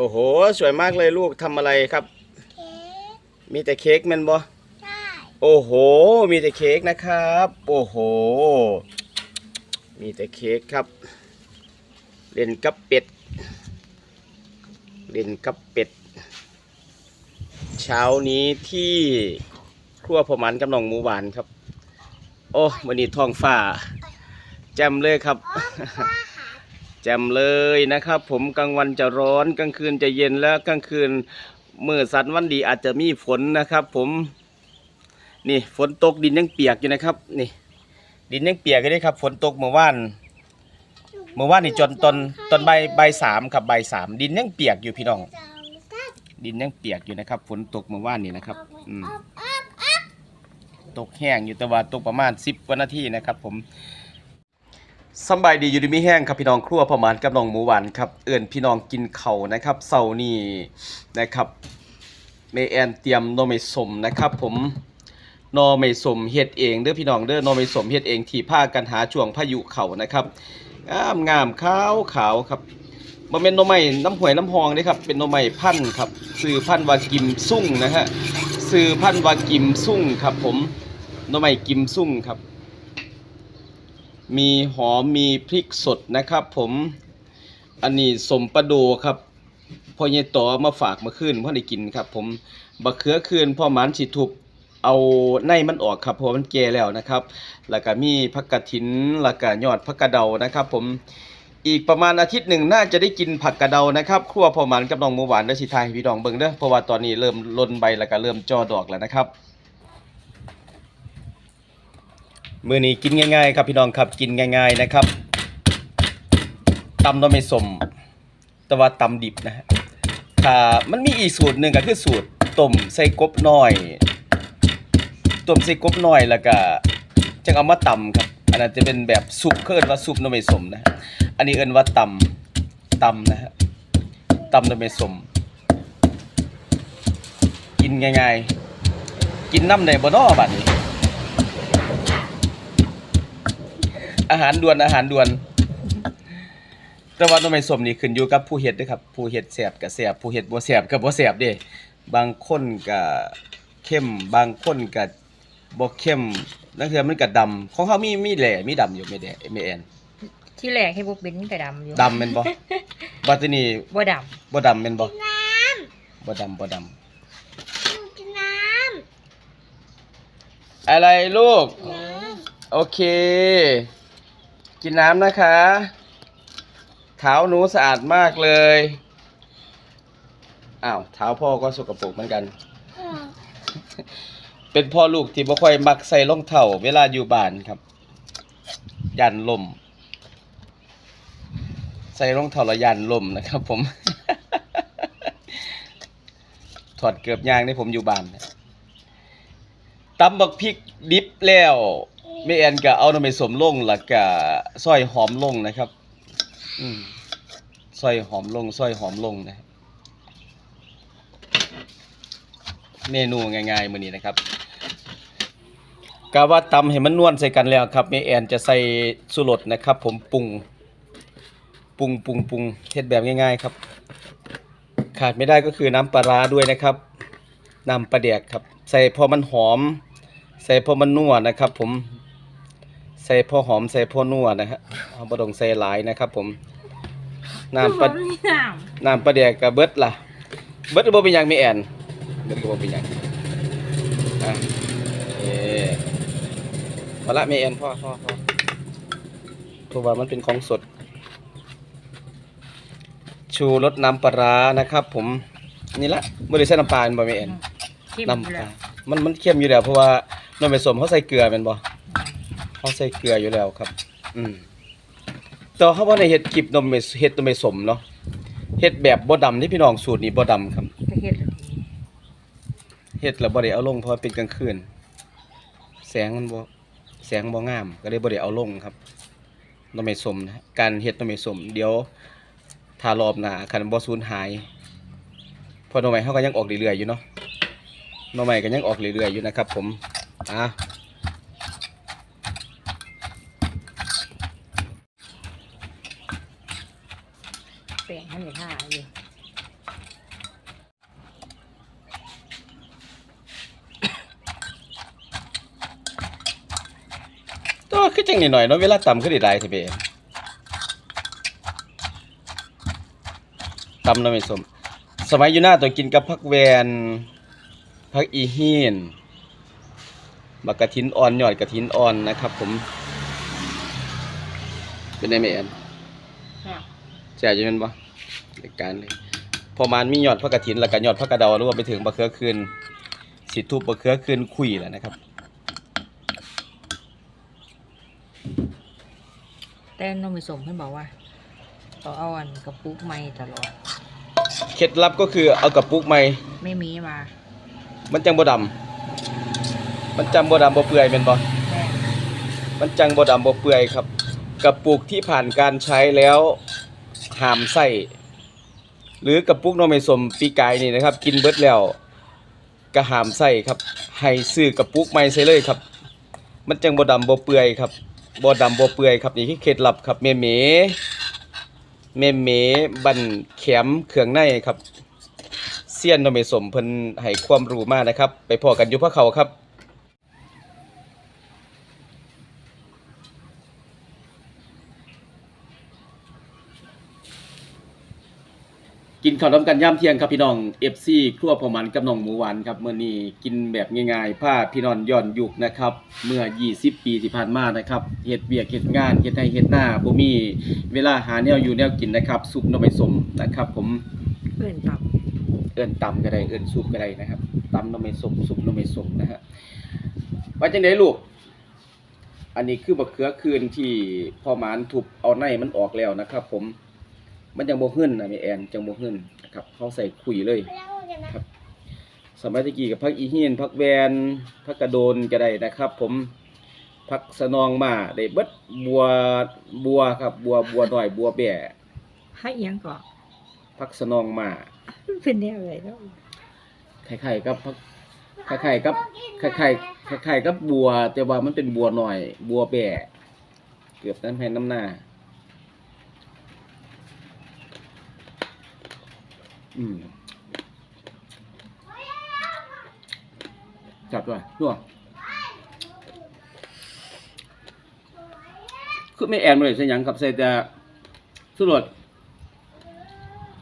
โอ้โห สวยมากเลยลูกทำอะไรครับ เค้กมีแต่เค้กแมันบ่ใช่โอ้โห มีแต่เค้กนะครับ โอ้โห มีแต่เค้กครับ เล่นกับเป็ด เล่นกับเป็ด เช้านี้ที่ครัวพอมันกับน้องหมูหวานครับ โอ้วันนี้ท้องฟ้าแจ่มเลยครับอ้อมฟ้าหา แจ่มเลยนะครับ ผมกลางวันจะร้อนกลางคืนจะเย็นแล้วกลางคืนมือสันวันดีอาจจะมีฝนนะครับ ผมนี่ฝนตกดินยังเปียกอยู่นะครับ นี่ ดินยังเปียกอยู่เลยครับ ฝนตกเมื่อวานเมื่อวานนี่จนตอนตอนใบใบสามครับใบสามดินยังเปียกอยู่พี่น้อง ดินยังเปียกอยู่นะครับ ฝนตกเมื่อวานนี่นะครับอืมตกแห้งอยู่แต่ว่าตกประมาณ10กว่านาทีนะครับ ผม สบายดีอยู่ดีมีแห้งครับพี่น้องครัวประมาณกับน้องหมูหวานครับเอื่นพี่น้องกินเข่านะครับเสาร์นี้นะครับเมแอนเตรียมโนอไม่สมนะครับ ผมโนอไม่สมเฮ็ดเองเด้อพี่น้องเด้อโนอไม่สมเฮ็ดเองที่ผ้ากันหาช่วงพายุเข่านะครับงามงามขาวขาวครับบ่แม่นโนอไม่น้ำหวยน้ำหองเด้ครับเป็นโนอไม่พันธุ์ครับซื้อพันธุ์วากิมซุ่งนะฮะซื้อพันธุ์วากิมซุ่งครับ ผมหน่อไม้กิมซุ่งครับ มีหอมมีพริกสดนะครับ ผมอันนี้สมประโดครับพ่อเยต่อมาฝากมาขึ้นพ่อได้กินครับ ผมบักเขือคืนพ่อหมันสิทุบเอาในมันออกครับเพราะมันแก่แล้วนะครับ แล้วก็มีผักกระถินแล้วก็ยอดผักกระเดานะครับ ผมอีกประมาณอาทิตย์หนึ่งน่าจะได้กินผักกระเดานะครับครัวพ่อหมันกับน้องหมูหวานและสิทายพี่น้องเบิงเด้อเพราะว่าตอนนี้เริ่มลนใบแล้วก็เริ่มจอดอกแล้วนะครับ มือนี้กินง่ายๆครับพี่น้องครับกินง่ายๆนะครับตำเราไม่สมแต่ว่าตำดิบนะฮะมันมีอีกสูตรหนึ่งก็คือสูตรต้มใส่กบน้อยต้มใส่กบน้อยแล้วก็จังเอามาตำครับอันนั้นจะเป็นแบบซุปเอิ้นว่าซุปเราไม่สมนะอันนี้เอิ้นว่าตำตำนะฮะตำเราไม่สม กินง่ายๆ กินน้ำในบ่นอบัดนี้ อาหารด่วนอาหารด่วน แต่ว่าต้นไม้ส้มนี่ขึ้นอยู่กับผู้เฮ็ดเด้อครับ ผู้เฮ็ดแซ่บก็แซ่บผู้เฮ็ดบ่แซ่บก็บ่แซ่บเด้บางคนก็เข้มบางคนก็บ่เข้มนั่นคือมันก็ดำของเฮามีมีแหล่มีดำอยู่ไม่แดไม่แอนที่แรกให้บุกเป็นแต่ดำอยู่ดำแม่นบ่บัดทีนี้บ่ดบ่ดำแม่นบ่น้บ่ดำบ่ดำำลูกกินน้อะไรลูกำน้โอเค กินน้ำนะคะ เท้าหนูสะอาดมากเลย อ้าว เท้าพ่อก็สกปรกเหมือนกัน เป็นพ่อลูกที่บ่ค่อยมักใส่รองเท้าเวลาอยู่บ้านครับ ยันลม ใส่รองเท้าและยันลมนะครับผม ถอดเกือบยางในผมอยู่บ้านตำบักพริกดิบแล้ว แม่แอนก็เอาน้ำไปสมลงแล้วก็ซอยหอมลงนะครับ อืมซอยหอมลงซอยหอมลงนะครับเมนูง่ายๆมื้อนี้นะครับกะว่าตำให้มันนวลใส่กันแล้วครับแม่แอนจะใส่สุรสนะครับ ผมปรุงปรุงปรุงปรุงเฮ็ดแบบง่ายๆครับ ขาดไม่ได้ก็คือน้ำปลาร้าด้วยนะครับน้ำปลาแดกครับ ใส่พอมันหอม ใส่พอมันนัวนะครับ ผม ใส่พอหอมใส่พอนัวนะฮะเอาบ่ต้องใส่หลายนะครับผมน้ำปลาำน้น้ำปลาแดกกับเบิดล่ะ เบิดบ่เป็นหยังแม่แอนเบิดบ่เป็นหยังอะเอ๊พอละแม่แอนพ่อพ่อพ่อเพราะว่ามันเป็นของสด ชูรสน้ำปลาร้านะครับ ผมนี่ละบ่ได้ใส่น้ำปลาแม่นบ่แม่แอนำเข้มน้ำอยู่ปแล้ลาวมันมันเค็มอยู่แล้วเพราะว่าน้ำผสมเขาใส่เกลือแม่นบ่ เขาใส่เกลืออยู่แล้วครับ อืมแต่เขาบ่ได้เฮ็ดคลิปนมเมเฮ็ดนมผสมเนาะเฮ็ดแบบบ่ดำที่พี่น้องสูตรนี้บ่ดำครับเฮ็ดแล้วเฮ็ดแล้วบ่ได้เอาลงเพราะว่าเป็นกลางคืน แสงมันบ่แสงบ่งาม ก็เลยบ่ได้เอาลงครับนมผสมนะการเฮ็ดนมผสมเดี๋ยวถ้ารอบหน้าคันบ่สูญหายเพอหน่อไม้เฮาก็ยังออกเรื่อยๆอยู่เนาะหน่อไม้ก็ยังออกเรื่อยๆอยู่นะครับ ผมอะ แป้งให้มันท่าอยู่ ว่าคือ จังนิดหน่อยเนาะเวลาตำคือได้หลายสิเบตำเนาะไม่สม สมัยอยู่หน้าต้องกินกับผักแวนผักอีฮีนบักกะทินอ่อนยอดกะทินอ่อนนะครับ ผม เป็นไงแม่แอนแจ่จะเป็นบ่รายการเลยพอมันมียอดพระกฐินแล้วก็ยอดพระกระเดารวมไปถึงบะเขือคืนสิทุบบะเขือคืนคุยแล้วนะครับ แต่น้องไปสมเพิ่นบอกว่าต้องเอาอันกระปุกใหม่ตลอด เคล็ดลับก็คือเอากระปุกใหม่ไม่มีมามันจังบ่ดำมันจังบ่ดำบ่เปื่อยเป็นบ่แม่มันจังบ่ดำบ่เปื่อยครับ กระปุกที่ผ่านการใช้แล้วห้ามใส่หรือกระปุกหน้องไม่สมปีกายนี่นะครับ กินเบิดแล้วก็ห้ามใส่ครับให้ซื้อกระปุกใหม่ใส่เลยครับ มันจังบ่ดำบ่เปื่อยครับ บ่ดำบ่เปื่อยครับนี่คือเคล็ดลับครับเมเมเมเมบันแขมเครื่องในครับเซียนโน้องไม่สมเพิ่นให้ความรู้มากนะครับ ไปพอกันอยู่พระเขาครับ กินข้าวน้ำกันย่ำเที่ยงครับพี่น้อง FC ครัวพอมันกับน้องหมูหวานครับเมื่อนี้กินแบบง่ายๆผ้าพี่น้องย้อนยุคนะครับ เมื่อ 20 ปีที่ผ่านมานะครับเฮ็ดเวียกเฮ็ดงานเฮ็ดให้เฮ็ดหน้าบ่มีเวลาหาแนวอยู่แนวกินนะครับซุปหน่อไม้สมนะครับ ผมเพื่อนต่เอิ้นตำก็ได้เอิ้นซุปก็ได้นะครับตำหน่อไม้สมซุปหน่อไม้สมนะฮะว่าจังไดลูก อันนี้คือบักเขือคืนที่พ่อหมานทุบเอาในมันออกแล้วนะครับ ผม มันจังบ่หึ้นนะแม่แอนจังบ่หึ้นนะครับเขาใส่คุยเลยไปเล่ากันนะสมัยตะกี้กับพักอีเฮียนพักแวนพักกระโดนก็ได้นะครับ ผมพักสนองมาได้เบิดบัวบัวครับ บัวบัวหน่อยบัวแบ่ำให้เอียงก่อนพักสนองมาเป็นแนวอะไรแล้วคล้ายๆกับพักคล้ายๆกับคล้ายๆคล้ายๆกับบัว แต่ว่ามันเป็นบัวหน่อย บัวแบ่เกือบน้ำแผ่นน้ำหน้า อืมจับด้วยนัวคือไม่แอนเลยใส่หยังกับใส่แต่สุรส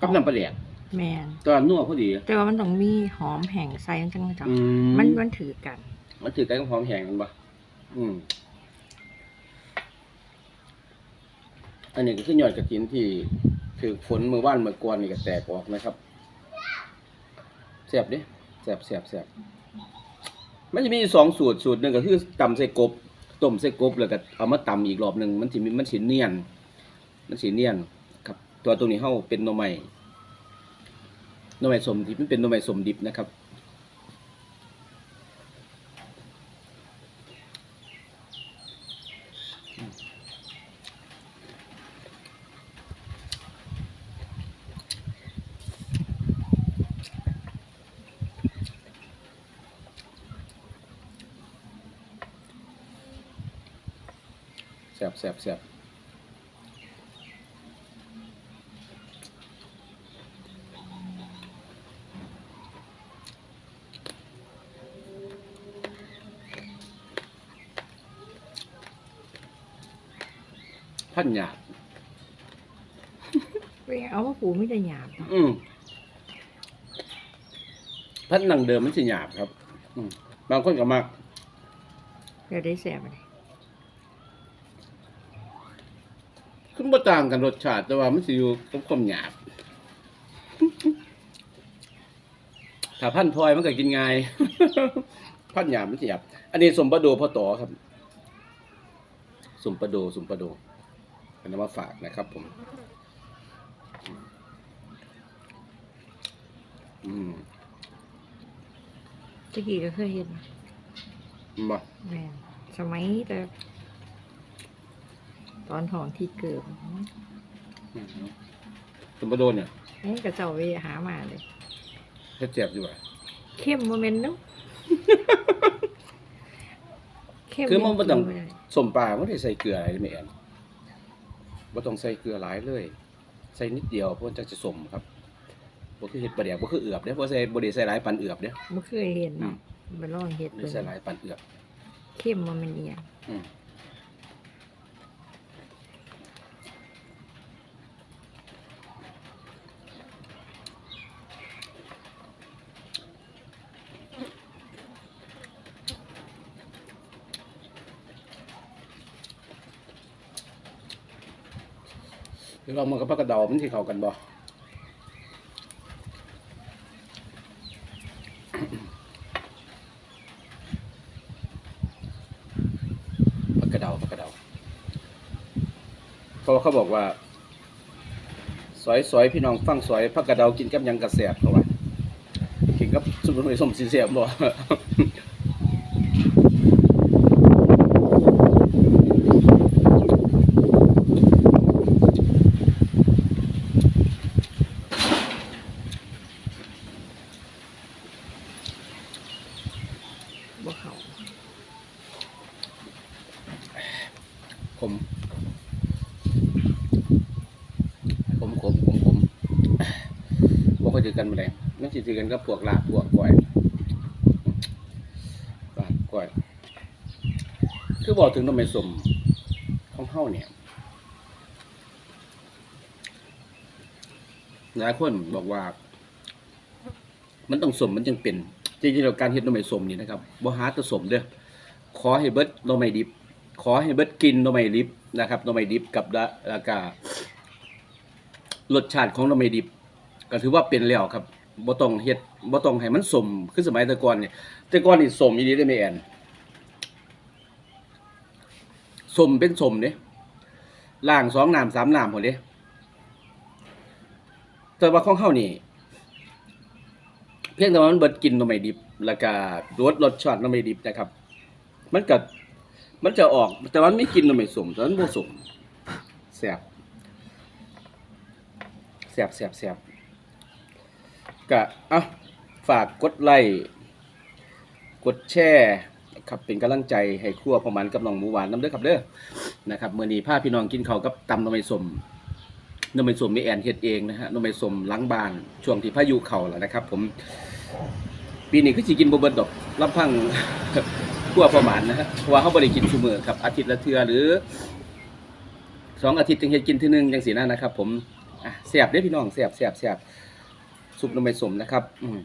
กับน้ำปลาแดกแมนตอนนัวพอดี แต่ว่ามันต้องมีหอมแห้งใส่จังๆจังอืมันมันถือกัน มันถือกันกับหอมแห้งกันปะอืมอันนี้ก็คือยอดกระถินที่ถือฝนเมื่อวานเมื่อก่อนนี่ก็แตกออกนะครับ แสบดิแสบแสบแสบมันจะมีสองสูตรสูตรหนึ่งก็คือตำใส่กบต้มใส่กบแล้วก็เอามาตำอีกรอบหนึ่งมันสิมีมันสิเนียน มันสิเนียนครับ ตัวตรงนี้เข้าเป็นนมใหม่นมใหม่สมดิบมันเป็นนมใหม่สมดิบนะครับ แสบแสบแสบพันหยาบเอาว่าปูไม่ได้หยาบเนาะอืมพันหนังเดิมมันสิหยาบครับ อืมบางคนก็มักเดี๋ยวได้แสบอะไร ขึ้น บ่ต่างกันรสชาติแต่ว่ามันสิอยู่กับความหยาบ ถ้าพันพลอยมันก็กินง่าย พันหยาบมันสิหยาบ อันนี้สมปะโดพ่อต่อครับ สมปะโดสมปะโดอันนี้มาฝากนะครับผม อืมตะกี้ก็เคยเห็นมาแมนสมัยแต่ ตอนทองที่เกิดสมปะโดเนี่ยนี่กระเจ้าไปหามาเลยเฮ็ดเจ็บอยู่อะเข้มโมเมนต์เนาะเข้มคือมันบ่ต้องกิไได้สมปลาไม่ได้ใส่เกลืออะไรไม่แอนบ่ต้องใส่เกลือหลายเลย ใส่นิดเดียวเพราะมันจะจะสมครับบ่คือเห็ดปลาแดกบ่คือเอือบเด้บ่ใส่บ่ได้ใส่หลายปานเอือบเด้ไม่เคยเห็นเนาะไปลองเห็ดไม่ดูใส่หลายปานเอือบเข้มโมเมนต์เอียง ลองมันกับผักกระดามันสิเข้ากันบ่ผักกระดาผักกระดาเพราะเขาบอกว่าสอยสอยพี่น้องฟังสอยผักกระเดากินกับยังกระแสบเขาว่ากินกับสมุนไพรส้มสีแสบบ่บ่เขา ผมผมผมผมผมบ่ค่อยถือ กันมาเลยนั่นสิถือกันกับพวกลาบพวกก้อยลาบก้อย คือบอกถึงน้ำไม่สมของเฮาเนี่ยหลายคนบอกว่า มันต้องสมมันจึงเป็นจริงๆแล้วการเฮ็ดน้ำไม่สมนี่นะครับบ่หาแตะสมเด้อขอให้เบิดหน้ำไม่ดิบ ขอให้เบิดกินหน้ำไม่ดิบนะครับหน้ำไม่ดิบกับละก็รสชาติของหน้ำไม่ดิบ ก็ถือว่าเป็นแล้วครับบ่ต้องเฮ็ดบ่ต้องให้มันสมคือสมัยแต่ก่อนเนี่แต่ก่อนนี่สมอีหลีได้ไหมแอนสมเป็นสมเด้ล่างสองน้ำสามน้ำหมดเด้แต่ว่าของเขานี่ เพียงแต่ว่ามันเบิดกินหน่อไม้ดิบ แล้วก็รสรสชาติหน่อไม้ดิบนะครับ มันก็มันจะออก แต่ว่ามันไม่กินหน่อไม้สมแต่มันบ่สมแซ่บแซ่บแซ่บแซ่บ ก็เอ้าฝากกดไลค์กดแชร์ครับเป็นกำลังใจให้ครัวประมาณกับน้องหมูหวานน้ำเด้อครับเด้อนะครับเมื้อนี้พาพี่น้องกินเขาวกับตำน่อไม้สมนมไมสมมีแอนเฮ็ดเองนะฮะนมไมสมล้างบานช่วงที่พายุเข้าแล้วนะครับ ผมปีนี้คือสิกินบ่เบิดดอกลำพังทั่วประมาณนะฮะเพราะว่าเขาบ่ได้กินซุมื้อครับอาทิตย์ละเทื่อหรือ สองอาทิตย์จึงเฮ็ดกินเทื่อนึงจังซี่นะนะครับ ผมอะแซ่บเด้อพี่น้องแซ่บแซ่บแซ่บ ซุปหนมไมสมนะครับ อืม